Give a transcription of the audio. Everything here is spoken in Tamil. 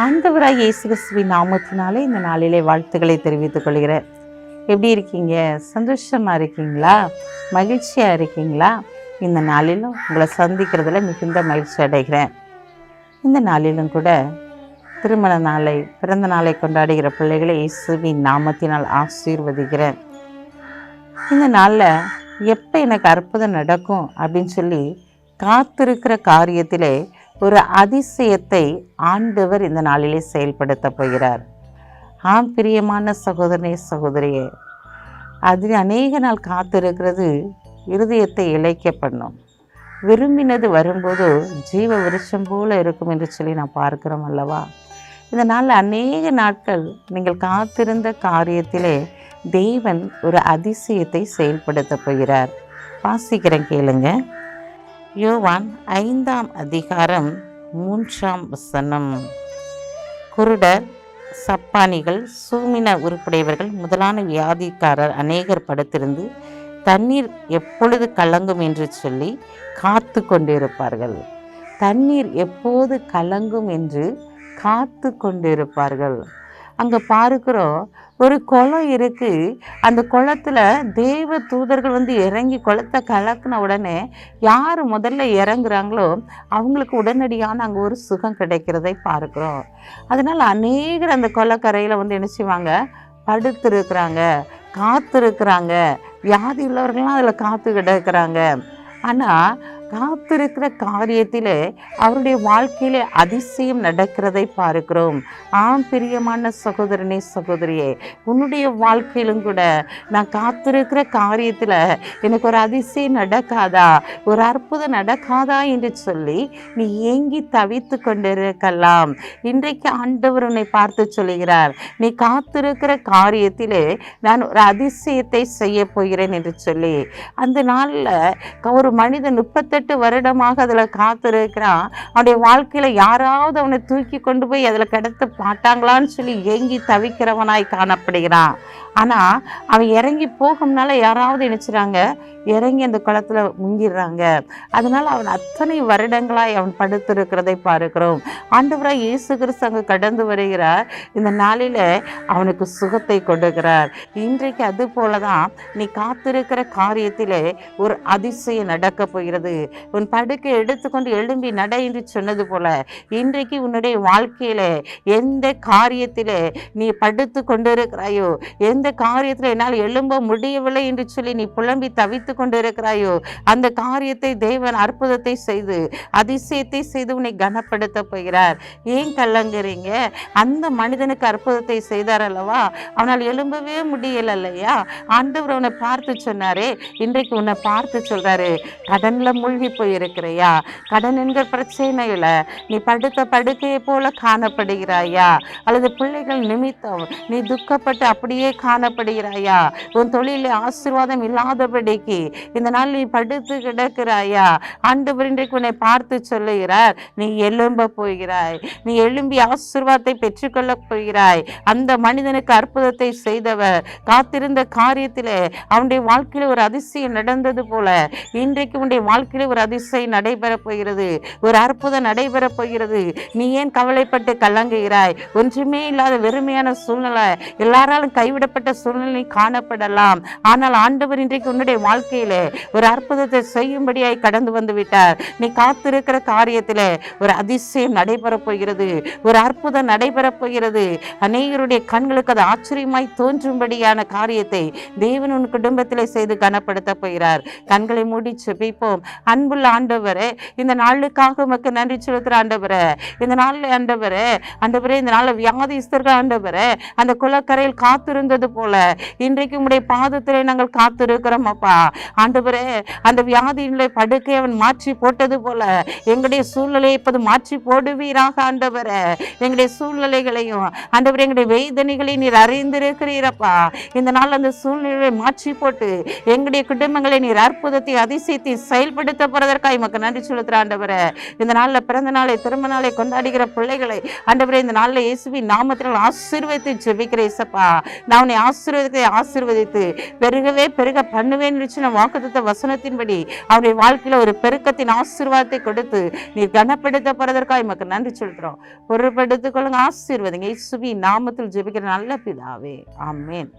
ஆண்டவராக இயேசு கிறிஸ்துவின் நாமத்தினாலே இந்த நாளிலே வாழ்த்துக்களை தெரிவித்துக் கொள்கிறேன். எப்படி இருக்கீங்க? சந்தோஷமாக இருக்கீங்களா? மகிழ்ச்சியாக இருக்கீங்களா? இந்த நாளிலும் உங்களை சந்திக்கிறதுல மிகுந்த மகிழ்ச்சி அடைகிறேன். இந்த நாளிலும் கூட திருமண நாளை பிறந்த நாளை கொண்டாடுகிற பிள்ளைகளை இயேசுவின் நாமத்தினால் ஆசீர்வதிக்கிறேன். இந்த நாளில் எப்போ எனக்கு அற்புதம் நடக்கும் அப்படின்னு சொல்லி காத்திருக்கிற காரியத்திலே ஒரு அதிசயத்தை ஆண்டவர் இந்த நாளிலே செயல்படுத்த போகிறார். ஆம் பிரியமான சகோதரனே சகோதரியே அது அநேக நாள் காத்திருக்கிறது இருதயத்தை இழைக்க பண்ணும். விரும்பினது வரும்போது ஜீவ விருஷம் போல இருக்கும் என்று சொல்லி நான் பார்க்கிறோம் அல்லவா? இந்த நாளில் அநேக நாட்கள் நீங்கள் காத்திருந்த காரியத்திலே தேவன் ஒரு அதிசயத்தை செயல்படுத்த போகிறார். வாசிக்கிறேன் கேளுங்கள் யோவான் ஐந்தாம் அதிகாரம் மூன்றாம் வசனம். குருடர் சப்பானிகள் சூமின உருப்புடையவர்கள் முதலான வியாதிக்காரர் அநேகர் படுத்திருந்து தண்ணீர் எப்பொழுது கலங்கும்? என்று சொல்லி காத்து கொண்டிருப்பார்கள். தண்ணீர் எப்போது கலங்கும்? என்று காத்து கொண்டிருப்பார்கள். அங்கே பார்க்கிறோம் ஒரு குளம் இருக்குது அந்த குளத்துல தேவ தூதர்கள் வந்து இறங்கி குளத்தை கலக்கின உடனே யார் முதல்ல இறங்குறாங்களோ அவங்களுக்கு உடனடியான அங்கே ஒரு சுகம் கிடைக்கிறதை பார்க்குறோம். அதனால் அநேகர் அந்த குளக்கரையில் வந்து என்ன செய்வாங்க? படுத்துருக்குறாங்க காத்திருக்கிறாங்க. வியாதி உள்ளவர்கள்லாம் அதில் காத்து கிடக்கிறாங்க. ஆனால் காத்திருக்கிற காரியத்தில் அவருடைய வாழ்க்கையில் அதிசயம் நடக்கிறதை பார்க்கிறோம். ஆம் பிரியமான சகோதரனே சகோதரியே உன்னுடைய வாழ்க்கையிலும் கூட நான் காத்திருக்கிற காரியத்தில் எனக்கு ஒரு அதிசயம் நடக்காதா? ஒரு அற்புதம் நடக்காதா என்று சொல்லி நீ ஏங்கி தவித்து கொண்டிருக்கலாம். இன்றைக்கு ஆண்டவர் உன்னை பார்த்து சொல்லுகிறார் நீ காத்திருக்கிற காரியத்தில் நான் ஒரு அதிசயத்தை செய்ய போகிறேன் என்று சொல்லி அந்த நாளில் ஒரு மனிதன் முப்பத்தெட்டு வருடமாக அதில் காத்திருக்கிறான் அவனுடைய வாழ்க்கையில் யாராவது அவனை தூக்கி கொண்டு போய் அதில் கிடத்து மாட்டாங்களான்னு சொல்லி ஏங்கி தவிக்கிறவனாய் காணப்படுகிறான். ஆனால் அவன் இறங்கி போகும்னால யாராவது நினச்சிறாங்க இறங்கி அந்த குளத்துல முங்கிடுறாங்க. அதனால அவன் அத்தனை வருடங்களாய் அவன் படுத்திருக்கிறதை பார்க்கிறோம். ஆண்டவராக இயேசு கிறிஸ்து அங்கே கடந்து வருகிறார். இந்த நாளில் அவனுக்கு சுகத்தை கொடுக்கிறார். இன்றைக்கு அது போல தான் நீ காத்திருக்கிற காரியத்திலே ஒரு அதிசயம் நடக்க போகிறது. உன் படுக்கை எடுத்துக்கொண்டு எழும்பி நட என்று சொன்னது போல இன்றைக்கு உன்னுடைய வாழ்க்கையில எந்த காரியத்திலே நீ படுத்து கொண்டிருக்கிறாயோ எந்த காரியத்தில் என்னால் எழும்ப முடியவில்லை என்று சொல்லி நீ புலம்பி தவித்து கொண்டிருக்கிறாயோ அந்த காரியத்தை தேவன் அற்புதத்தை செய்து அதிசயத்தை செய்து உன்னை கனப்படுத்த போகிறார். ஏன் கலங்குறீங்க? அந்த மனிதனுக்கு அற்புதத்தை செய்தார் அல்லவா? அவனால் எழும்பவே முடியல இல்லையா ஆண்டவர் அவனை பார்த்து சொன்னாரே இன்றைக்கு உன்னை பார்த்து சொல்றாரு கடன்ல மூழ்கி போயிருக்கிறையா? கடன் என்கிற பிரச்சனையில் நீ படுத்த படுக்கையை போல காணப்படுகிறாயா? அல்லது பிள்ளைகள் நிமித்தம் நீ துக்கப்பட்டு அப்படியே காணப்படுகிறாயா? உன் தொழிலில் ஆசீர்வாதம் இல்லாதபடிக்கு இந்த நாள் நீ படுத்து கிடக்கிறாயா? ஆண்டு இன்றைக்கு உன்னை பார்த்து சொல்லுகிறார் நீ எழும்ப போகிறாய். நீ எழும்பி ஆசீர்வாதத்தை பெற்றுக்கொள்ளப் போகிறாய். அந்த மனிதனுக்கு அற்புதத்தை செய்தவர். காத்திருந்த காரியத்தில் அவனுடைய வாழ்க்கையில் ஒரு அதிசயம் நடந்தது போல இன்றைக்கு உன்னுடைய வாழ்க்கையில் ஒரு அதிசயம் நடைபெறப் போகிறது. ஒரு அற்புதம் நடைபெறப் போகிறது. நீ ஏன் கவலைப்பட்டு கலங்குகிறாய்? ஒன்றுமே இல்லாத வெறுமையான சூழ்நிலை. எல்லாராலும் கைவிடப்பட்ட சூழ்நிலை காணப்படலாம். ஆனால் ஆண்டவர் இன்றைக்கு உன்னுடைய வாழ்க்கையிலே ஒரு அற்புதத்தை செய்யும்படியாய் கடந்து வந்து விட்டார். நீ காத்திருக்கிற காரியத்தில் ஒரு அதிசயம் நடைபெறப் போகிறது. ஒரு அற்புதம் நடைபெறப் போகிறது. அநேகருடைய கண்களுக்கு அது ஆச்சரியமாய் தோன்றும்படியான காரியத்தை தேவன் உன் குடும்பத்தில் செய்து கனப்படுத்த போகிறார். கண்களை மூடி செபிப்போம் அன்புள்ள ஆண்டவரே இந்த நாளுக்காக உமக்கு நன்றி செலுத்துகிற ஆண்டவரே இந்த நாளில் ஆண்டவரே ஆண்டவரே இந்த நாளில் வியாதிஸ்தர்கள் ஆண்டவரே அந்த குளக்கரையில் காத்திருந்தது போல இன்றைக்கு உடைய பாதத்திலே நாங்கள் காத்திருக்கிறோம் அப்பா. ஆண்டவரே அந்த வியாதியினுடைய படுக்கை அவன் மாற்றி போட்டது போல எங்களுடைய சூழ்நிலையை இப்போது மாற்றி போடுவீராக ஆண்டவரே. எங்களுடைய சூழ்நிலைகளையும் ஆண்டவரே எங்களுடைய வேதனைகளையும் நீர் அறிந்திருக்கிறீரப்பா இந்த நாள் அந்த சூழ்நிலையை மாற்றி போட்டு எங்களுடைய குடும்பங்களை நீர் அற்புதத்தை அதிசயத்தை செயல்படுத்த கனப்படுத்த போறதற்காக உமக்கு நன்றி செலுத்துற ஆண்டவரை. இந்த நாளில் பிறந்த நாளை திரும்ப நாளை கொண்டாடுகிற பிள்ளைகளை ஆண்டவரை இந்த நாளில் இயேசுவின் நாமத்தினால் ஆசீர்வதித்து ஜெபிக்கிற இசப்பா நான் உன்னை ஆசீர்வதித்து ஆசீர்வதித்து பெருகவே பெருக பண்ணுவேன். நான் வாக்குத்த வசனத்தின்படி அவருடைய வாழ்க்கையில் ஒரு பெருக்கத்தின் ஆசீர்வாதத்தை கொடுத்து நீர் கனப்படுத்த போறதற்காக உமக்கு நன்றி சொல்கிறோம் பொருட்படுத்திக் கொள்ளுங்க ஆசீர்வதிங்க. இயேசுவின் நாமத்தில் ஜெபிக்கிற நல்ல பிதாவே. ஆமேன்.